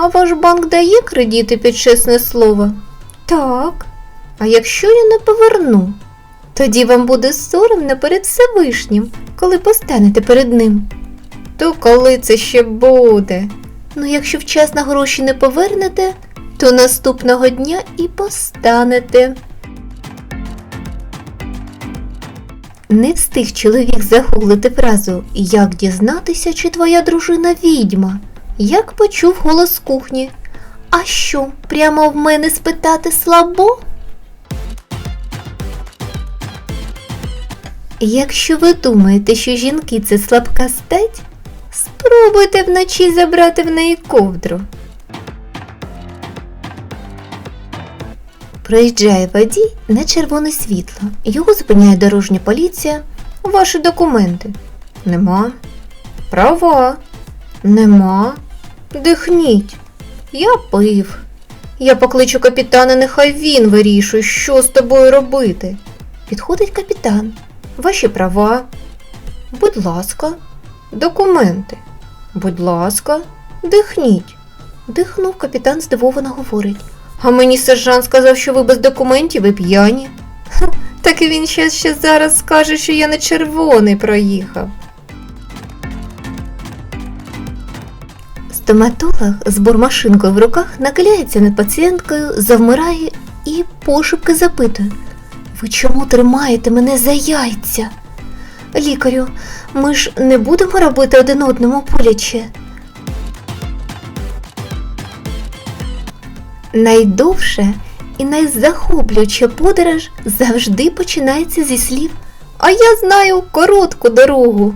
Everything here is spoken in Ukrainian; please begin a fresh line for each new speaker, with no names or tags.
А ваш банк дає кредити під чесне слово? Так. А якщо я не поверну? Тоді вам буде соромно перед Всевишнім, коли постанете перед ним. То коли це ще буде? Ну, якщо вчасно гроші не повернете, то наступного дня і постанете. Не встиг чоловік загуглити фразу Як дізнатися, чи твоя дружина відьма? Як почув голос кухні. А що, прямо в мене спитати слабо? Якщо ви думаєте, що жінки це слабка стать, спробуйте вночі забрати в неї ковдру. Проїжджає водій на червоне світло. Його зупиняє дорожня поліція. Ваші документи. Нема. Права. Нема. Дихніть. Я пив. Я покличу капітана, нехай він вирішує, що з тобою робити. Підходить капітан. Ваші права. Будь ласка, документи. Будь ласка, дихніть. Дихнув, капітан здивовано говорить. А мені сержант сказав, що ви без документів і п'яні. Так і він ще, ще зараз скаже, що я на червоний проїхав. Стоматолог з бормашинкою в руках нахиляється над пацієнткою, завмирає і пошепки запитує. Ви чому тримаєте мене за яйця? Лікарю, ми ж не будемо робити один одному боляче. Найдовша і найзахоплююча подорож завжди починається зі слів А я знаю коротку дорогу.